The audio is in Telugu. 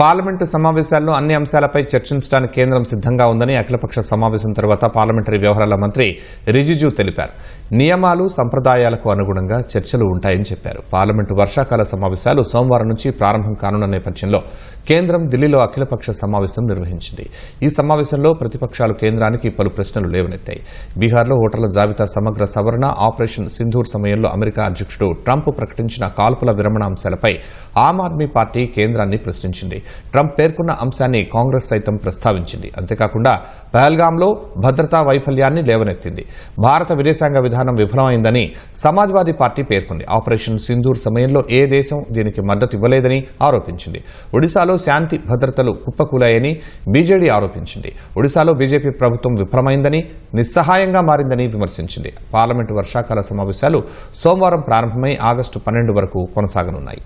పార్లమెంటు సమావేశాల్లో అన్ని అంశాలపై చర్చించడానికి కేంద్రం సిద్ధంగా ఉందని అఖిలపక్ష సమావేశం తర్వాత పార్లమెంటరీ వ్యవహారాల మంత్రి రిజిజు తెలిపారు. నియమాలు సంప్రదాయాలకు అనుగుణంగా చర్చలు ఉంటాయని చెప్పారు. పార్లమెంటు వర్షాకాల సమావేశాలు సోమవారం నుంచి ప్రారంభం కానున్న నేపథ్యంలో కేంద్రం ఢిల్లీలో అఖిలపక్ష సమావేశం నిర్వహించింది. ఈ సమావేశంలో ప్రతిపక్షాలు కేంద్రానికి పలు ప్రశ్నలు లేవనెత్తాయి. బీహార్లో ఓటర్ల జాబితా సమగ్ర సవరణ ఆపరేషన్ సింధూర్ సమయంలో అమెరికా అధ్యక్షుడు ట్రంప్ ప్రకటించిన కాల్పుల విరమణ అంశాలపై ఆమ్ ఆద్మీ పార్టీ కేంద్రాన్ని ప్రశ్నించింది. ట్రంప్ పేర్కొన్న అంశాన్ని కాంగ్రెస్ సైతం ప్రస్తావించింది. అంతేకాకుండా పహల్గాంలో భద్రతా వైఫల్యాన్ని లేవనెత్తింది. భారత విదేశాంగ విధానం విఫలమైందని సమాజ్వాదీ పార్టీ పేర్కొంది. ఆపరేషన్ సింధూర్ సమయంలో ఏ దేశం దీనికి మద్దతు ఇవ్వలేదని ఆరోపించింది. ఒడిశాలో శాంతి భద్రతలు కుప్పకూలాయని బీజేడీ ఆరోపించింది. ఒడిశాలో బీజేపీ ప్రభుత్వం విఫలమైందని నిస్సహాయంగా మారిందని విమర్శించింది. పార్లమెంటు వర్షాకాల సమావేశాలు సోమవారం ప్రారంభమై ఆగస్టు పన్నెండు వరకు కొనసాగనున్నాయి.